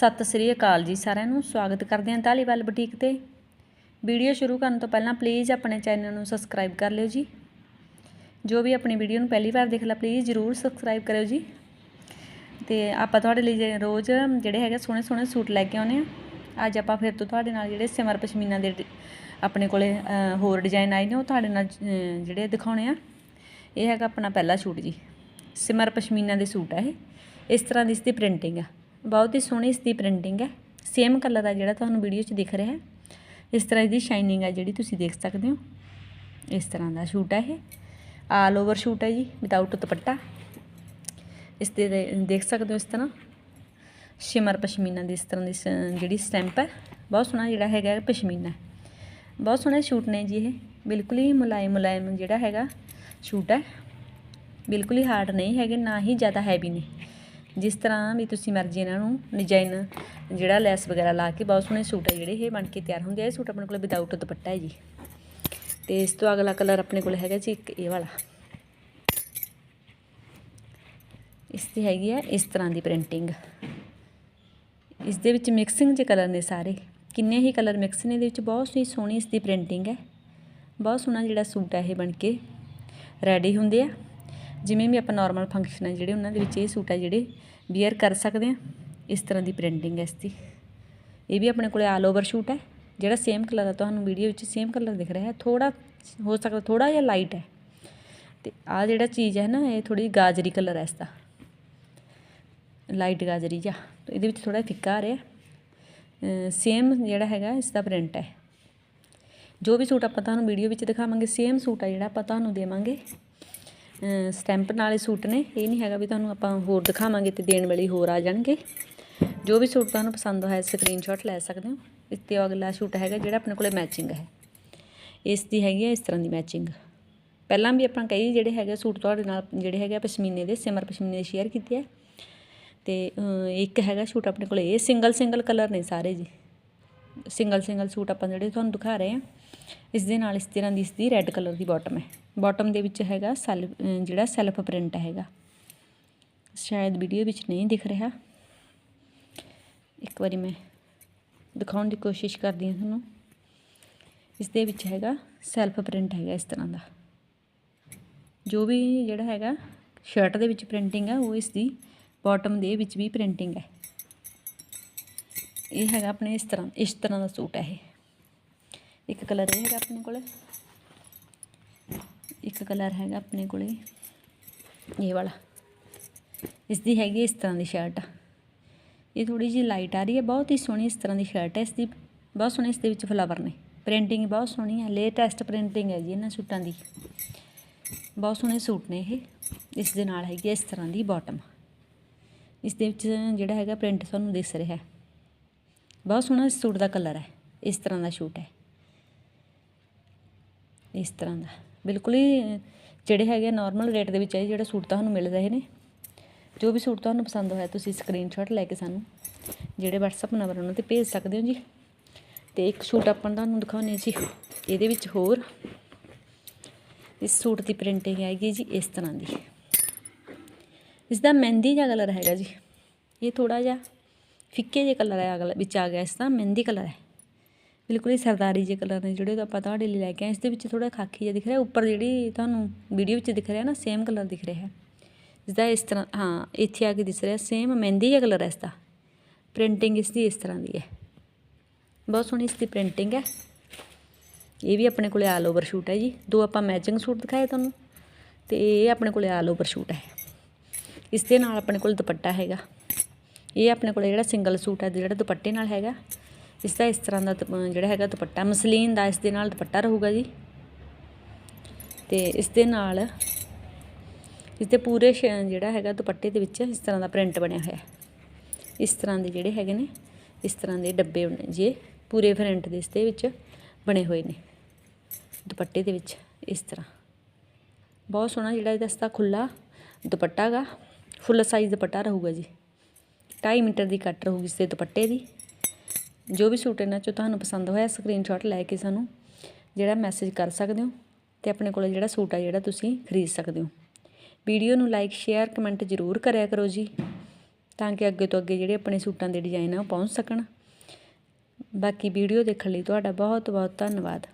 ਸਤਿ ਸ੍ਰੀ ਅਕਾਲ ਜੀ ਸਾਰਿਆਂ ਨੂੰ, ਸਵਾਗਤ ਕਰਦੇ ਹਾਂ ਧਾਲੀਵਾਲ ਬੁਟੀਕ ਤੇ। ਵੀਡੀਓ ਸ਼ੁਰੂ ਕਰਨ ਤੋਂ ਪਹਿਲਾਂ ਪਲੀਜ਼ ਆਪਣੇ ਚੈਨਲ ਨੂੰ ਸਬਸਕ੍ਰਾਈਬ ਕਰ ਲਿਓ ਜੀ। ਜੋ ਵੀ ਆਪਣੀ ਵੀਡੀਓ ਨੂੰ ਪਹਿਲੀ ਵਾਰ ਦੇਖ ਲਾ ਪਲੀਜ਼ ਜਰੂਰ ਸਬਸਕ੍ਰਾਈਬ ਕਰਿਓ ਜੀ। ਤੇ ਆਪਾਂ ਤੁਹਾਡੇ ਲਈ ਜੇ ਰੋਜ਼ ਜਿਹੜੇ ਹੈਗੇ ਸੋਹਣੇ ਸੋਹਣੇ ਸੂਟ ਲੈ ਕੇ ਆਉਨੇ ਆ ਅੱਜ ਆਪਾਂ ਫਿਰ ਤੋਂ ਤੁਹਾਡੇ ਨਾਲ ਜਿਹੜੇ ਸਿਮਰ ਪਸ਼ਮੀਨਾ ਦੇ ਆਪਣੇ ਕੋਲੇ ਹੋਰ ਡਿਜ਼ਾਈਨ ਆਏ ਨੇ, ਉਹ ਤੁਹਾਡੇ ਨਾਲ ਜਿਹੜੇ ਦਿਖਾਉਣੇ ਆ। ਇਹ ਹੈਗਾ ਆਪਣਾ ਪਹਿਲਾ ਸੂਟ ਜੀ। ਸਿਮਰ ਪਸ਼ਮੀਨਾ ਦੇ ਸੂਟ ਆ ਇਹ। ਇਸ ਤਰ੍ਹਾਂ ਦੀ ਇਸ ਦੀ ਪ੍ਰਿੰਟਿੰਗ ਆ। ਬਹੁਤ ਹੀ ਸੋਹਣੀ ਇਸ ਦੀ ਪ੍ਰਿੰਟਿੰਗ ਹੈ। ਸੇਮ ਕਲਰ ਆ ਜਿਹੜਾ ਤੁਹਾਨੂੰ ਵੀਡੀਓ 'ਚ ਦਿਖ ਰਿਹਾ ਹੈ। ਇਸ ਤਰ੍ਹਾਂ ਇਹਦੀ ਸ਼ਾਈਨਿੰਗ ਆ ਜਿਹੜੀ ਤੁਸੀਂ ਦੇਖ ਸਕਦੇ ਹੋ। ਇਸ ਤਰ੍ਹਾਂ ਦਾ ਸੂਟ ਹੈ ਇਹ। ਆਲ ਓਵਰ ਸੂਟ ਹੈ ਜੀ ਵਿਦਆਊਟ ਦੁਪੱਟਾ। ਇਸ 'ਤੇ ਦੇ- ਦੇਖ ਸਕਦੇ ਹੋ ਇਸ ਤਰ੍ਹਾਂ। ਸ਼ਿਮਰ ਪਸ਼ਮੀਨਾ ਦੀ ਇਸ ਤਰ੍ਹਾਂ ਦੀ ਸ- ਜਿਹੜੀ ਸਟੈਂਪ ਹੈ। ਬਹੁਤ ਸੋਹਣਾ ਜਿਹੜਾ ਹੈਗਾ ਪਸ਼ਮੀਨਾ। ਬਹੁਤ ਸੋਹਣੇ ਸੂਟ ਨੇ ਜੀ ਇਹ। ਬਿਲਕੁਲ ਹੀ ਮੁਲਾਇਮ ਮੁਲਾਇਮ ਜਿਹੜਾ ਹੈਗਾ ਸੂਟ ਹੈ। ਬਿਲਕੁਲ ਹੀ ਹਾਰਡ ਨਹੀਂ ਹੈਗੇ, ਨਾ ਹੀ ਜ਼ਿਆਦਾ ਹੈਵੀ ਨੇ। ਜਿਸ ਤਰ੍ਹਾਂ ਵੀ ਤੁਸੀਂ ਮਰਜ਼ੀ ਇਹਨਾਂ ਨੂੰ ਡਿਜ਼ਾਈਨ ਜਿਹੜਾ ਲੈਸ ਵਗੈਰਾ ਲਾ ਕੇ ਬਹੁਤ ਸੋਹਣੇ ਸੂਟ ਹੈ ਜਿਹੜੇ, ਇਹ ਬਣ ਕੇ ਤਿਆਰ ਹੁੰਦੇ ਆ। ਇਹ ਸੂਟ ਆਪਣੇ ਕੋਲ ਵਿਦਆਊਟ ਦੁਪੱਟਾ ਹੈ ਜੀ। ਤੇ ਇਸ ਤੋਂ ਅਗਲਾ ਕਲਰ ਆਪਣੇ ਕੋਲ ਹੈਗਾ ਜੀ ਇੱਕ ਇਹ ਵਾਲਾ। ਇਸ ਦੀ ਹੈਗੀ ਹੈ ਇਸ ਤਰ੍ਹਾਂ ਦੀ ਪ੍ਰਿੰਟਿੰਗ ਇਸ ਦੇ ਵਿੱਚ ਮਿਕਸਿੰਗ ਦੇ ਕਲਰ ਨੇ ਸਾਰੇ। ਕਿੰਨੇ ਹੀ ਕਲਰ ਮਿਕਸ ਨੇ, ਇਹਦੇ ਵਿੱਚ ਬਹੁਤ ਹੀ ਸੋਹਣੀ ਇਸ ਦੀ ਪ੍ਰਿੰਟਿੰਗ ਹੈ। ਬਹੁਤ ਸੋਹਣਾ ਜਿਹੜਾ ਸੂਟ ਹੈ ਇਹ ਬਣ ਕੇ। ਰੈਡੀ ਹੁੰਦੇ ਆ। ਜਿਵੇਂ ਵੀ ਆਪਾਂ ਨਾਰਮਲ ਫੰਕਸ਼ਨ ਹੈ ਜਿਹੜੇ ਉਹਨਾਂ ਦੇ ਵਿੱਚ ਇਹ ਸੂਟ ਹੈ ਜਿਹੜੇ ਵੀਅਰ ਕਰ ਸਕਦੇ ਆ ਇਸ ਤਰ੍ਹਾਂ ਦੀ ਪ੍ਰਿੰਟਿੰਗ ਹੈ ਇਸ ਦੀ ਇਹ ਵੀ ਆਪਣੇ ਕੋਲੇ ਆਲ ਓਵਰ ਸੂਟ ਹੈ, ਜਿਹੜਾ ਸੇਮ ਕਲਰ ਆ ਤੁਹਾਨੂੰ ਵੀਡੀਓ ਵਿੱਚ ਸੇਮ ਕਲਰ ਦਿਖ ਰਿਹਾ ਹੈ ਥੋੜਾ ਹੋ ਸਕਦਾ ਥੋੜਾ ਜਿਹਾ ਲਾਈਟ ਹੈ। ਤੇ ਆ ਜਿਹੜਾ ਚੀਜ਼ ਹੈ ਨਾ, ਇਹ ਥੋੜੀ ਗਾਜਰੀ ਕਲਰ ਹੈ ਇਸ ਦਾ ਲਾਈਟ ਗਾਜਰੀ ਜਿਹਾ ਇਹਦੇ ਵਿੱਚ ਥੋੜਾ ਫਿੱਕਾ ਆ ਰਿਹਾ। ਸੇਮ ਜਿਹੜਾ ਹੈਗਾ ਇਸ ਦਾ ਪ੍ਰਿੰਟ ਹੈ। ਜੋ ਵੀ ਸੂਟ ਆਪਾਂ ਤੁਹਾਨੂੰ ਵੀਡੀਓ ਵਿੱਚ ਦਿਖਾਵਾਂਗੇ ਸੇਮ ਸੂਟ ਆ ਜਿਹੜਾ ਆਪਾਂ ਤੁਹਾਨੂੰ ਦੇਵਾਂਗੇ। ਸਟੈਂਪ ਨਾਲੇ ਸੂਟ ਨੇ। ਇਹ ਨਹੀਂ ਹੈਗਾ ਵੀ ਤੁਹਾਨੂੰ ਆਪਾਂ ਹੋਰ ਦਿਖਾਵਾਂਗੇ ਤੇ ਦੇਣ ਵਾਲੀ ਹੋਰ ਆ ਜਾਣਗੇ। ਜੋ ਵੀ ਸੂਟ ਤੁਹਾਨੂੰ ਪਸੰਦ ਹੋਇਆ ਸਕਰੀਨਸ਼ਾਟ ਲੈ ਸਕਦੇ ਹੋ। ਇਸ ਤੇ ਅਗਲਾ ਸੂਟ ਹੈਗਾ ਜਿਹੜਾ ਆਪਣੇ ਕੋਲੇ ਮੈਚਿੰਗ ਹੈ। ਇਸ ਦੀ ਹੈਗੀ ਹੈ ਇਸ ਤਰ੍ਹਾਂ ਦੀ ਮੈਚਿੰਗ ਪਹਿਲਾਂ ਵੀ ਆਪਾਂ ਕਈ ਜਿਹੜੇ ਹੈਗੇ ਸੂਟ ਤੁਹਾਡੇ ਨਾਲ ਜਿਹੜੇ ਹੈਗੇ ਆ ਪਸ਼ਮੀਨੇ ਦੇ, ਸਿਮਰ ਪਸ਼ਮੀਨੇ ਦੇ ਸ਼ੇਅਰ ਕੀਤੇ ਆ। ਤੇ ਇੱਕ ਹੈਗਾ ਸੂਟ ਆਪਣੇ ਕੋਲੇ, ਇਹ ਸਿੰਗਲ ਸਿੰਗਲ ਕਲਰ ਨੇ ਸਾਰੇ ਜੀ। ਸਿੰਗਲ ਸਿੰਗਲ ਸੂਟ ਆਪਾਂ ਜਿਹੜੇ ਤੁਹਾਨੂੰ ਦਿਖਾ ਰਹੇ ਆ ਇਸ ਦੇ ਨਾਲ ਇਸ ਤਰ੍ਹਾਂ ਦੀ ਇਸ ਦੀ ਰੈੱਡ ਕਲਰ ਦੀ ਬਾਟਮ ਹੈ। ਬਾਟਮ ਦੇ ਵਿੱਚ ਹੈਗਾ ਸੈਲ ਜਿਹੜਾ ਸੈਲਫ ਪ੍ਰਿੰਟ ਹੈਗਾ। ਸ਼ਾਇਦ ਵੀਡੀਓ ਵਿੱਚ ਨਹੀਂ ਦਿਖ ਰਿਹਾ। ਇੱਕ ਵਾਰੀ ਮੈਂ ਦਿਖਾਉਣ ਦੀ ਕੋਸ਼ਿਸ਼ ਕਰਦੀ ਹਾਂ ਤੁਹਾਨੂੰ। ਇਸ ਦੇ ਵਿੱਚ ਹੈਗਾ ਸੈਲਫ ਪ੍ਰਿੰਟ ਹੈਗਾ ਇਸ ਤਰ੍ਹਾਂ ਦਾ। ਜੋ ਵੀ ਜਿਹੜਾ ਹੈਗਾ ਸ਼ਰਟ ਦੇ ਵਿੱਚ ਪ੍ਰਿੰਟਿੰਗ ਹੈ, ਉਹ ਇਸ ਦੀ ਬਾਟਮ ਦੇ ਵਿੱਚ ਵੀ ਪ੍ਰਿੰਟਿੰਗ ਹੈ। ਇਹ ਹੈਗਾ ਆਪਣੇ ਇਸ ਤਰ੍ਹਾਂ ਇਸ ਤਰ੍ਹਾਂ ਦਾ ਸੂਟ ਹੈ ਇਹ। ਇੱਕ ਕਲਰ ਇਹ ਹੈਗਾ ਆਪਣੇ ਕੋਲੇ। ਇੱਕ ਕਲਰ ਹੈਗਾ ਆਪਣੇ ਕੋਲੇ ਇਹ। ਵਾਲਾ। ਇਸ ਦੀ ਹੈਗੀ ਇਸ ਤਰ੍ਹਾਂ ਦੀ ਸ਼ਰਟ ਇਹ ਥੋੜੀ ਜਿਹੀ ਲਾਈਟ ਆ ਰਹੀ ਹੈ, ਬਹੁਤ ਹੀ ਸੋਹਣੀ ਇਸ ਤਰ੍ਹਾਂ ਦੀ ਸ਼ਰਟ ਹੈ। ਇਸ ਦੀ ਬਹੁਤ ਸੋਹਣੀ ਇਸ ਦੇ ਵਿੱਚ ਫਲਾਵਰ ਨੇ। ਪ੍ਰਿੰਟਿੰਗ ਬਹੁਤ ਸੋਹਣੀ ਹੈ ਲੇਟੈਸਟ ਪ੍ਰਿੰਟਿੰਗ ਹੈ ਜੀ ਇਹਨਾਂ ਸੂਟਾਂ ਦੀ। ਬਹੁਤ ਸੋਹਣੇ ਸੂਟ ਨੇ ਇਹ। ਇਸ ਦੇ ਨਾਲ ਹੈਗੀ ਇਸ ਤਰ੍ਹਾਂ ਦੀ ਬਾਟਮ ਇਸ ਦੇ ਵਿੱਚ ਜਿਹੜਾ ਹੈਗਾ ਪ੍ਰਿੰਟ ਤੁਹਾਨੂੰ ਦਿਸ ਰਿਹਾ ਹੈ। ਬਹੁਤ ਸੋਹਣਾ ਇਸ ਸੂਟ ਦਾ ਕਲਰ ਹੈ, ਇਸ ਤਰ੍ਹਾਂ ਦਾ ਸੂਟ ਹੈ। ਇਸ ਤਰ੍ਹਾਂ ਦਾ, ਬਿਲਕੁਲ ਹੀ, ਜਿਹੜੇ ਹੈਗੇ ਨਾਰਮਲ ਰੇਟ ਦੇ ਵਿੱਚ ਹੈ ਜਿਹੜਾ ਸੂਟ ਤੁਹਾਨੂੰ ਮਿਲ ਰਹੇ ਨੇ, ਜੋ ਵੀ ਸੂਟ ਤੁਹਾਨੂੰ ਪਸੰਦ ਹੋਇਆ ਤੁਸੀਂ ਸਕਰੀਨਸ਼ਾਟ ਲੈ ਕੇ ਸਾਨੂੰ ਜਿਹੜੇ WhatsApp ਨੰਬਰ ਉਹਨਾਂ ਤੇ ਭੇਜ ਸਕਦੇ ਹੋ ਜੀ। ਤੇ ਇੱਕ ਸੂਟ ਆਪਾਂ ਤੁਹਾਨੂੰ ਦਿਖਾਉਣੇ ਜੀ, ਇਹਦੇ ਵਿੱਚ ਹੋਰ। ਇਸ ਸੂਟ ਦੀ ਪ੍ਰਿੰਟਿੰਗ ਹੈਗੀ ਜੀ, ਇਸ ਤਰ੍ਹਾਂ ਦੀ। ਇਸ ਦਾ ਮਹਿੰਦੀ ਜਿਹਾ ਕਲਰ ਹੈਗਾ ਜੀ, ਇਹ ਥੋੜਾ ਜਿਹਾ ਫਿੱਕੇ ਜਿਹੇ ਕਲਰ ਹੈ ਅਗਲਾ ਵਿੱਚ ਆ ਗਿਆ ਇਸ ਦਾ ਮਹਿੰਦੀ ਕਲਰ ਹੈ। ਬਿਲਕੁਲ ਹੀ ਸਰਦਾਰੀ ਜਿਹੇ ਕਲਰ ਨੇ ਜਿਹੜੇ ਆਪਾਂ ਤੁਹਾਡੇ ਲਈ ਲੈ ਕੇ ਆਏ। ਇਸ ਦੇ ਵਿੱਚ ਥੋੜਾ ਖਾਕੀ ਜਿਹਾ ਦਿਖ ਰਿਹਾ। ਉੱਪਰ ਜਿਹੜੀ ਤੁਹਾਨੂੰ ਵੀਡੀਓ ਵਿੱਚ ਦਿਖ ਰਿਹਾ ਨਾ ਸੇਮ ਕਲਰ ਦਿਖ ਰਿਹਾ। ਹੈ ਇਸ ਦਾ ਇਸ ਤਰ੍ਹਾਂ, ਹਾਂ, ਇੱਥੇ ਆ ਕੇ ਦਿਸ ਰਿਹਾ। ਸੇਮ ਮਹਿੰਦੀ ਜਿਹਾ ਕਲਰ ਹੈ ਇਸ ਦਾ। ਪ੍ਰਿੰਟਿੰਗ ਇਸ ਦੀ ਇਸ ਤਰ੍ਹਾਂ ਦੀ ਹੈ। ਬਹੁਤ ਸੋਹਣੀ ਇਸ ਦੀ ਪ੍ਰਿੰਟਿੰਗ ਹੈ। ਇਹ ਵੀ ਆਪਣੇ ਕੋਲੇ ਆਲ ਓਵਰ ਸ਼ੂਟ ਹੈ ਜੀ। ਦੋ ਆਪਾਂ ਮੈਚਿੰਗ ਸੂਟ ਦਿਖਾਏ ਤੁਹਾਨੂੰ। ਤੇ ਇਹ ਆਪਣੇ ਕੋਲੇ ਆਲ ਓਵਰ ਸ਼ੂਟ ਹੈ। ਇਸ ਦੇ ਨਾਲ ਆਪਣੇ ਕੋਲ ਦੁਪੱਟਾ ਹੈਗਾ। ਇਹ ਆਪਣੇ ਕੋਲ ਜਿਹੜਾ ਸਿੰਗਲ ਸੂਟ ਹੈ, ਜਿਹੜਾ ਦੁਪੱਟੇ ਨਾਲ ਹੈਗਾ, ਇਸ ਦਾ ਇਸ ਤਰ੍ਹਾਂ ਦਾ ਦੁਪ- ਜਿਹੜਾ ਹੈਗਾ ਦੁਪੱਟਾ ਮਸਲੀਨ ਦਾ, ਇਸ ਦੇ ਨਾਲ ਦੁਪੱਟਾ ਰਹੂਗਾ ਜੀ। ਤੇ ਇਸ ਦੇ ਨਾਲ ਇਸ ਦੇ ਪੂਰੇ ਸ਼- ਜਿਹੜਾ ਹੈਗਾ ਦੁਪੱਟੇ ਦੇ ਵਿੱਚ ਇਸ ਤਰ੍ਹਾਂ ਦਾ ਪ੍ਰਿੰਟ ਬਣਿਆ ਹੋਇਆ। ਇਸ ਤਰ੍ਹਾਂ ਦੇ ਜਿਹੜੇ ਹੈਗੇ ਨੇ, ਇਸ ਤਰ੍ਹਾਂ ਦੇ ਡੱਬੇ ਜੇ ਪੂਰੇ ਪ੍ਰਿੰਟ ਦੇ ਇਸ ਦੇ ਵਿੱਚ ਬਣੇ ਹੋਏ ਨੇ, ਦੁਪੱਟੇ ਦੇ ਵਿੱਚ ਇਸ ਤਰ੍ਹਾਂ। ਬਹੁਤ ਸੋਹਣਾ ਜਿਹੜਾ ਇਹਦਾ ਸਤਾ ਖੁੱਲਾ ਦੁਪੱਟਾ ਗਾ, ਫੁੱਲ ਸਾਈਜ਼ ਦੁਪੱਟਾ ਰਹੂਗਾ ਜੀ। 2.5 ਮੀਟਰ ਦੀ ਕੱਟ ਰਹੂਗੀ ਇਸ ਦੇ ਦੁਪੱਟੇ ਦੀ। ਜੋ ਵੀ ਸੂਟ ਇਹਨਾਂ ਚੋਂ ਤੁਹਾਨੂੰ ਪਸੰਦ ਹੋਇਆ ਸਕਰੀਨਸ਼ਾਟ ਲੈ ਕੇ ਸਾਨੂੰ ਜਿਹੜਾ ਮੈਸੇਜ ਕਰ ਸਕਦੇ ਹੋ ਤੇ ਆਪਣੇ ਕੋਲ ਜਿਹੜਾ ਸੂਟ ਆ, ਜਿਹੜਾ ਤੁਸੀਂ ਖਰੀਦ ਸਕਦੇ ਹੋ। ਵੀਡੀਓ ਨੂੰ ਲਾਈਕ ਸ਼ੇਅਰ ਕਮੈਂਟ ਜ਼ਰੂਰ ਕਰਿਆ ਕਰੋ ਜੀ, ਤਾਂ ਕਿ ਅੱਗੇ ਤੋਂ ਅੱਗੇ ਜਿਹੜੇ ਆਪਣੇ ਸੂਟਾਂ ਦੇ ਡਿਜ਼ਾਈਨ ਆ ਉਹ ਪਹੁੰਚ ਸਕਣ। ਬਾਕੀ ਵੀਡੀਓ ਦੇਖਣ ਲਈ ਤੁਹਾਡਾ ਬਹੁਤ ਬਹੁਤ ਧੰਨਵਾਦ।